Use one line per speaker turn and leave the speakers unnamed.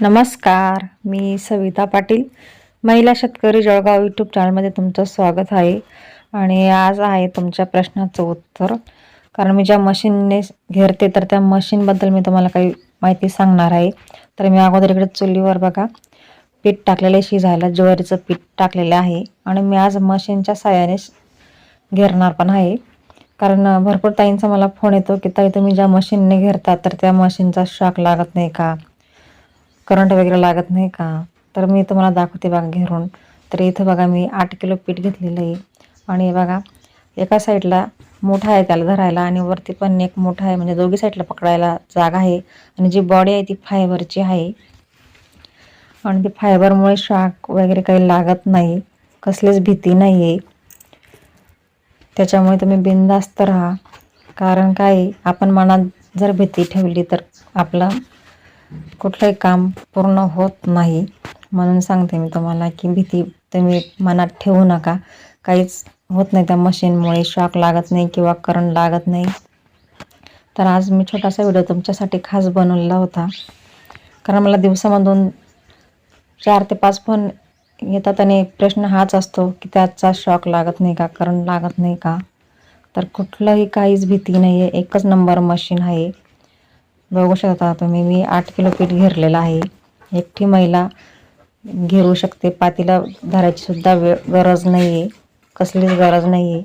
नमस्कार मी सविता पाटील महिला शेतकरी जळगाव यूट्यूब चॅनलमध्ये तुमचं स्वागत आहे. आणि आज आहे तुमच्या प्रश्नाचं उत्तर. कारण मी ज्या मशीनने घेरते तर त्या मशीनबद्दल मी तुम्हाला काही माहिती सांगणार आहे. तर मी अगोदर इकडे चुलीवर बघा. पीठ टाकलेलं शिजायला ज्वारीचं पीठ टाकलेलं आहे. आणि मी आज मशीनच्या साह्याने घेरणार पण आहे. कारण भरपूर ताईंचा मला फोन येतो की ताई तुम्ही ज्या मशीनने घेरता तर त्या मशीनचा शॉक लागत नाही का? करंट वगैरे लागत नाही का? तर मी तुम्हाला दाखवते बघा घेरून. तर इथं बघा मी आठ किलो पीठ घेतलेलं आहे. आणि बघा एका साईडला मोठा आहे त्याला धरायला आणि वरती पण एक मोठा आहे. म्हणजे दोघी साईडला पकडायला जागा आहे. आणि जी बॉडी आहे ती फायबरची आहे. आणि ती फायबरमुळे शाक वगैरे काही लागत नाही. कसलीच भीती नाही आहे त्याच्यामुळे तुम्ही बिनधास्त राहा. कारण काय? आपण मनात जर भीती ठेवली तर आपलं कुठलंही काम पूर्ण होत नाही. म्हणून सांगते मी तुम्हाला की भीती तुम्ही मनात ठेवू नका. काहीच होत नाही त्या मशीनमुळे शॉक लागत नाही किंवा करंट लागत नाही. तर आज मी छोटासा व्हिडिओ तुमच्यासाठी खास बनवलेला होता. कारण मला दिवसामधून चार ते पाच फोन येतात आणि प्रश्न हाच असतो की त्याचा शॉक लागत नाही का करंट लागत नाही का? तर कुठलंही काहीच भीती नाही आहे एकच नंबर मशीन आहे. बघू शकता तुम्ही मी आठ किलो पीठ घेरलेलं आहे. एकटी महिला घेरू शकते पातीला धरायची सुद्धा गरज नाही आहे कसलीच गरज नाही आहे